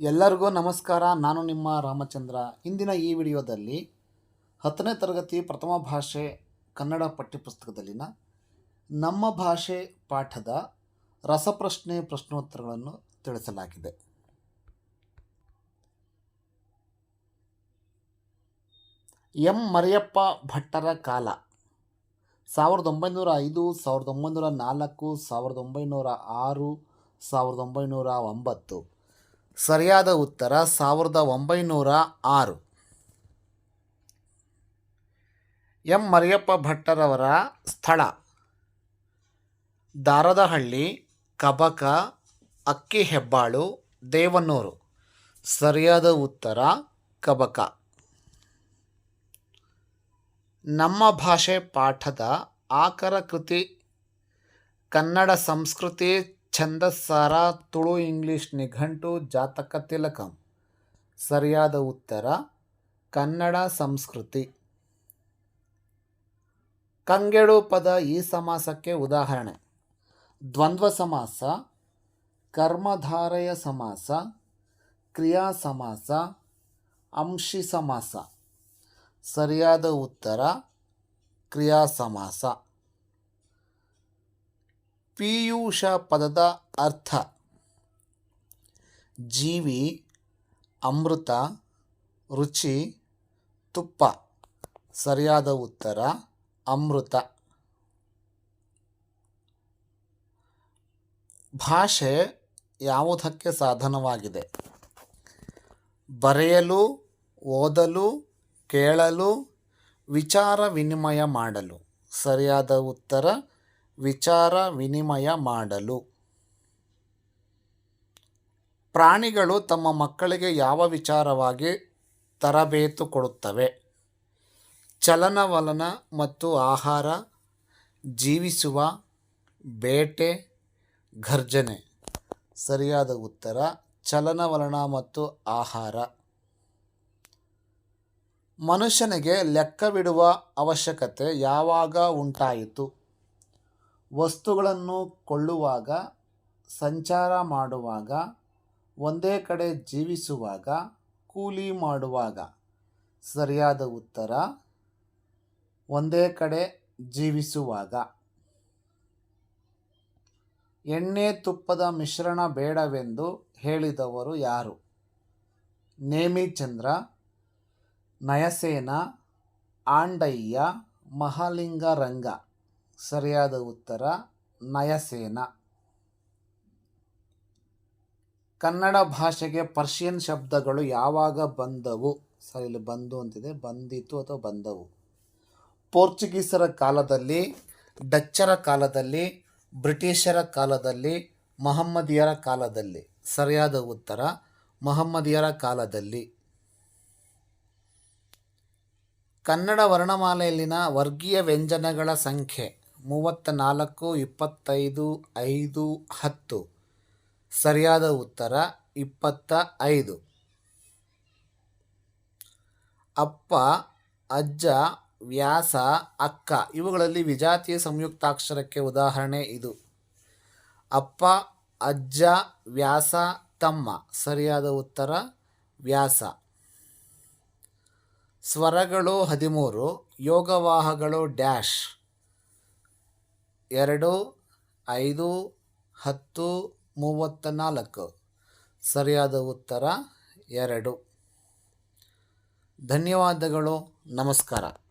ಎಲ್ಲರಿಗೂ ನಮಸ್ಕಾರ. ನಾನು ನಿಮ್ಮ ರಾಮಚಂದ್ರ. ಇಂದಿನ ಈ ವಿಡಿಯೋದಲ್ಲಿ ಹತ್ತನೇ ತರಗತಿ ಪ್ರಥಮ ಭಾಷೆ ಕನ್ನಡ ಪಠ್ಯಪುಸ್ತಕದಲ್ಲಿನ ನಮ್ಮ ಭಾಷೆ ಪಾಠದ ರಸಪ್ರಶ್ನೆ ಪ್ರಶ್ನೋತ್ತರಗಳನ್ನು ತಿಳಿಸಲಾಗಿದೆ. ಎಂ. ಮರಿಯಪ್ಪ ಭಟ್ಟರ ಕಾಲ. ಸಾವಿರದ ಒಂಬೈನೂರ ಐದು, ಸಾವಿರದ ಒಂಬೈನೂರ ನಾಲ್ಕು, ಸಾವಿರದ ಒಂಬೈನೂರ ಆರು, ಸಾವಿರದ ಒಂಬೈನೂರ ಒಂಬತ್ತು. ಸರಿಯಾದ ಉತ್ತರ ಸಾವಿರದ ಒಂಬೈನೂರ ಆರು. ಎಂ. ಮರಿಯಪ್ಪ ಭಟ್ಟರವರ ಸ್ಥಳ. ದಾರದಹಳ್ಳಿ, ಕಬಕ, ಅಕ್ಕಿ ಹೆಬ್ಬಾಳು, ದೇವನೂರು. ಸರಿಯಾದ ಉತ್ತರ ಕಬಕ. ನಮ್ಮ ಭಾಷೆ ಪಾಠದ ಆಕರ ಕೃತಿ ಕನ್ನಡ ಸಂಸ್ಕೃತಿ ಛಂದಸ್ಸಾರ ತುಳು ಇಂಗ್ಲಿಷ್ ನಿಘಂಟು ಜಾತಕ ತಿಲಕಂ. ಸರಿಯಾದ ಉತ್ತರ, ಕನ್ನಡ ಸಂಸ್ಕೃತಿ. ಕಂಗೆಡು ಪದ ಈ ಸಮಾಸಕ್ಕೆ ಉದಾಹರಣೆ. ದ್ವಂದ್ವ ಸಮಾಸ, ಕರ್ಮಧಾರಯ ಸಮಾಸ, ಕ್ರಿಯಾ ಸಮಾಸ, ಅಂಶಿ ಸಮಾಸ. ಸರಿಯಾದ ಉತ್ತರ, ಕ್ರಿಯಾ ಸಮಾಸ. ಪೀಯೂಷ ಪದದ ಅರ್ಥ. ಜೀವಿ, ಅಮೃತ, ರುಚಿ, ತುಪ್ಪ. ಸರಿಯಾದ ಉತ್ತರ, ಅಮೃತ. ಭಾಷೆ ಯಾವುದಕ್ಕೆ ಸಾಧನವಾಗಿದೆ? ಬರೆಯಲು, ಓದಲು, ಕೇಳಲು, ವಿಚಾರ ವಿನಿಮಯ ಮಾಡಲು. ಸರಿಯಾದ ಉತ್ತರ ವಿಚಾರ ವಿನಿಮಯ ಮಾಡಲು. ಪ್ರಾಣಿಗಳು ತಮ್ಮ ಮಕ್ಕಳಿಗೆ ಯಾವ ವಿಚಾರವಾಗಿ ತರಬೇತು ಕೊಡುತ್ತವೆ? ಚಲನವಲನ ಮತ್ತು ಆಹಾರ, ಜೀವಿಸುವ, ಬೇಟೆ, ಘರ್ಜನೆ. ಸರಿಯಾದ ಉತ್ತರ, ಚಲನವಲನ ಮತ್ತು ಆಹಾರ. ಮನುಷ್ಯನಿಗೆ ಲೆಕ್ಕವಿಡುವ ಅವಶ್ಯಕತೆ ಯಾವಾಗ ಉಂಟಾಯಿತು? ವಸ್ತುಗಳನ್ನು ಕೊಳ್ಳುವಾಗ, ಸಂಚಾರ ಮಾಡುವಾಗ, ಒಂದೇ ಕಡೆ ಜೀವಿಸುವಾಗ, ಕೂಲಿ ಮಾಡುವಾಗ. ಸರಿಯಾದ ಉತ್ತರ, ಒಂದೇ ಕಡೆ ಜೀವಿಸುವಾಗ. ಎಣ್ಣೆ ತುಪ್ಪದ ಮಿಶ್ರಣ ಬೇಡವೆಂದು ಹೇಳಿದವರು ಯಾರು? ನೇಮಿಚಂದ್ರ ನಯಸೇನ, ಆಂಡಯ್ಯ, ಮಹಾಲಿಂಗರಂಗ. ಸರಿಯಾದ ಉತ್ತರ, ನಯಸೇನ. ಕನ್ನಡ ಭಾಷೆಗೆ ಪರ್ಷಿಯನ್ ಶಬ್ದಗಳು ಯಾವಾಗ ಬಂದವು? ಸರಿ, ಇಲ್ಲಿ ಬಂದು ಅಂತಿದೆ. ಬಂದಿತು ಅಥವಾ ಬಂದವು? ಪೋರ್ಚುಗೀಸರ ಕಾಲದಲ್ಲಿ, ಡಚ್ಚರ ಕಾಲದಲ್ಲಿ, ಬ್ರಿಟಿಷರ ಕಾಲದಲ್ಲಿ, ಮಹಮ್ಮದಿಯರ ಕಾಲದಲ್ಲಿ. ಸರಿಯಾದ ಉತ್ತರ, ಮಹಮ್ಮದಿಯರ ಕಾಲದಲ್ಲಿ. ಕನ್ನಡ ವರ್ಣಮಾಲೆಯಲ್ಲಿನ ವರ್ಗೀಯ ವ್ಯಂಜನಗಳ ಸಂಖ್ಯೆ. ಮೂವತ್ತ ನಾಲ್ಕು ಇಪ್ಪತ್ತೈದು, ಐದು, ಹತ್ತು. ಸರಿಯಾದ ಉತ್ತರ, ಇಪ್ಪತ್ತ ಐದು. ಅಪ್ಪ, ಅಜ್ಜ, ವ್ಯಾಸ, ಅಕ್ಕ ಇವುಗಳಲ್ಲಿ ವಿಜಾತಿಯ ಸಂಯುಕ್ತಾಕ್ಷರಕ್ಕೆ ಉದಾಹರಣೆ ಇದು. ಅಪ್ಪ, ಅಜ್ಜ, ವ್ಯಾಸ, ತಮ್ಮ. ಸರಿಯಾದ ಉತ್ತರ, ವ್ಯಾಸ. ಸ್ವರಗಳು ಹದಿಮೂರು ಯೋಗವಾಹಗಳು ಡ್ಯಾಶ್. ಎರಡು ಐದು ಹತ್ತು ಮೂವತ್ತ ನಾಲ್ಕು. ಸರಿಯಾದ ಉತ್ತರ ಎರಡು. ಧನ್ಯವಾದಗಳು. ನಮಸ್ಕಾರ.